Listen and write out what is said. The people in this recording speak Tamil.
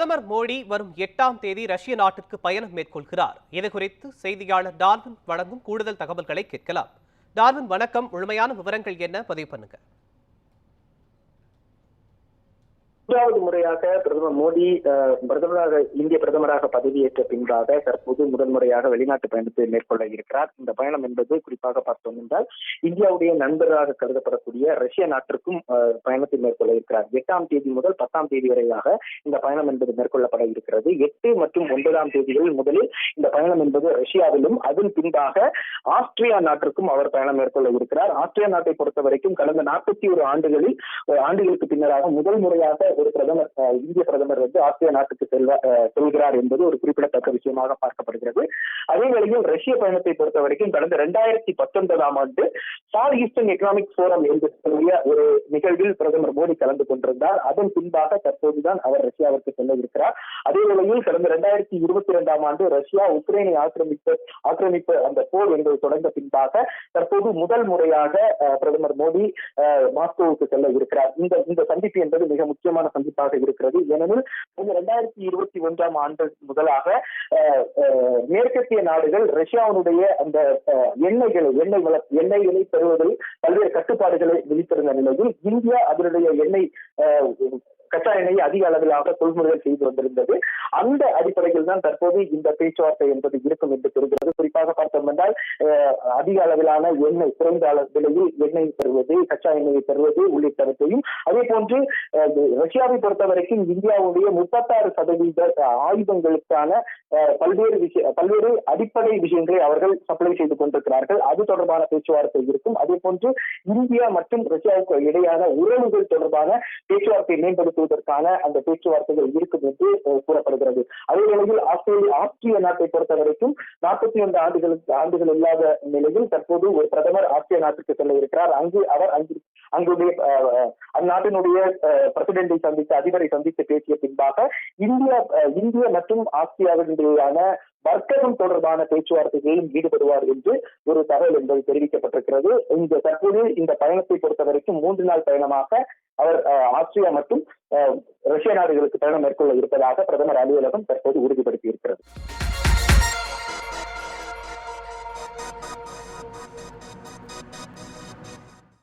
பிரதமர் மோடி வரும் எட்டாம் தேதி ரஷ்ய நாட்டிற்கு பயணம் மேற்கொள்கிறார். இது குறித்து செய்தியாளர் டார்வின் வழங்கும் கூடுதல் தகவல்களை கேட்கலாம். டார்வின் வணக்கம். முழுமையான விவரங்கள் என்ன? பதிவு பண்ணுங்க. மூன்றாவது முறையாக பிரதமர் மோடி பிரதமராக இந்திய பிரதமராக பதவியேற்ற பின்பாக தற்போது முதன்முறையாக வெளிநாட்டு பயணத்தை மேற்கொள்ள இருக்கிறார். இந்த பயணம் என்பது குறிப்பாக பார்த்தோம் என்றால் இந்தியாவுடைய நண்பராக கருதப்படக்கூடிய ரஷ்ய நாட்டிற்கும் பயணத்தை மேற்கொள்ள இருக்கிறார். எட்டாம் தேதி முதல் பத்தாம் தேதி வரையாக இந்த பயணம் என்பது மேற்கொள்ளப்பட இருக்கிறது. எட்டு மற்றும் ஒன்பதாம் தேதிகளில் முதலில் இந்த பயணம் என்பது ரஷ்யாவிலும் அதன் பின்பாக ஆஸ்திரியா நாட்டிற்கும் அவர் பயணம் மேற்கொள்ள இருக்கிறார். ஆஸ்திரியா நாட்டை பொறுத்த வரைக்கும் கடந்த நாற்பத்தி ஒரு ஆண்டுகளில் ஒரு ஆண்டுகளுக்கு பின்னராக முதல் முறையாக ஒரு பிரதமர் இந்திய பிரதமர் வந்து ஆசிய நாட்டுக்கு செல்வ செல்கிறார் என்பது ஒரு குறிப்பிடத்தக்க விஷயமாக பார்க்கப்படுகிறது. அதே வேளையில் ரஷ்ய பயணத்தை பொறுத்த வரைக்கும் கடந்த இரண்டாயிரத்தி பத்தொன்பதாம் ஆண்டு ஃபார் ஈஸ்டர்ன் எக்கனாமிக் போரம் என்று ஒரு நிகழ்வில் பிரதமர் மோடி கலந்து கொண்டிருந்தார். அதன் பின்பாக தற்போதுதான் அவர் ரஷ்யாவிற்கு செல்ல இருக்கிறார் அதே வேளையில் கடந்த இரண்டாயிரத்தி இருபத்தி இரண்டாம் ஆண்டு ரஷ்யா உக்ரைனை ஆக்கிரமித்த ஆக்கிரமிப்பு அந்த போர் என்பது தொடர்ந்த பின்பாக தற்போது முதல் முறையாக பிரதமர் மோடி அஹ், மாஸ்கோவுக்கு செல்ல இருக்கிறார். இந்த இந்த சந்திப்பு என்பது மிக முக்கியமான சந்திப்பாக இருக்கிறது. ஏனெனில் இந்த இரண்டாயிரத்தி இருபத்தி ஒன்றாம் ஆண்டு முதலாக அஹ், அஹ், மேற்கத்திய நாடுகள் ரஷ்யாவினுடைய அந்த அஹ், எண்ணெய்களை எண்ணெய் வள எண்ணெய்களை பெறுவதில் பல்வேறு கட்டுப்பாடுகளை விதித்திருந்த நிலையில் இந்தியா அதனுடைய எண்ணெய் கச்சா எண்ணெயை அதிக அளவிலாக கொள்முதல் செய்து வந்திருந்தது. அந்த அடிப்படையில் தான் தற்போது இந்த பேச்சுவார்த்தை என்பது இருக்கும் என்று தெரிகிறது. குறிப்பாக பார்த்தோம் என்றால் அதிக அளவிலான எண்ணெய் குறைந்த விலையில் எண்ணெய் பெறுவது கச்சா எண்ணெயை பெறுவது உள்ளிட்டவற்றையும். அதே போன்று ரஷ்யாவை பொறுத்த வரைக்கும் இந்தியாவுடைய முப்பத்தாறு சதவீத ஆயுதங்களுக்கான பல்வேறு விஷய பல்வேறு அடிப்படை விஷயங்களை அவர்கள் சப்ளை செய்து கொண்டிருக்கிறார்கள். அது தொடர்பான பேச்சுவார்த்தை இருக்கும். அதே போன்று இந்தியா மற்றும் ரஷ்யாவுக்கு இடையான உறவுகள் தொடர்பான பேச்சுவார்த்தை மேம்படுத்துவதற்கான அந்த பேச்சுவார்த்தைகள் இருக்கும் என்று கூறப்படுகிறது. அதே வேளையில் ஆஸ்திரேலிய ஆஸ்திரிய நாட்டை பொறுத்த வரைக்கும் நாற்பத்தி ஒன்று ஆண்டுகளுக்கு ஆண்டுகள் இல்லாத நிலையில் தற்போது ஒரு பிரதமர் ஆசிய நாட்டுக்கு செல்ல இருக்கிறார். அங்கு அவர் அங்கு அங்குடைய அந்நாட்டினுடைய பிரசிடென்டை சந்தித்து அதிபரை சந்தித்து பேசிய பின்பாக இந்தியா இந்திய மற்றும் ஆசியாவினுடையான வர்த்தகம் தொடர்பான பேச்சுவார்த்தைகளிலும் ஈடுபடுவார் என்று ஒரு தகவல் என்பது தெரிவிக்கப்பட்டிருக்கிறது. இந்த தற்போது இந்த பயணத்தை பொறுத்தவரைக்கும் மூன்று நாள் பயணமாக அவர் அஹ், ஆஸ்திரியா மற்றும் ரஷ்ய நாடுகளுக்கு பயணம் மேற்கொள்ள இருப்பதாக பிரதமர் அலுவலகம் தற்போது உறுதிப்படுத்தி இருக்கிறது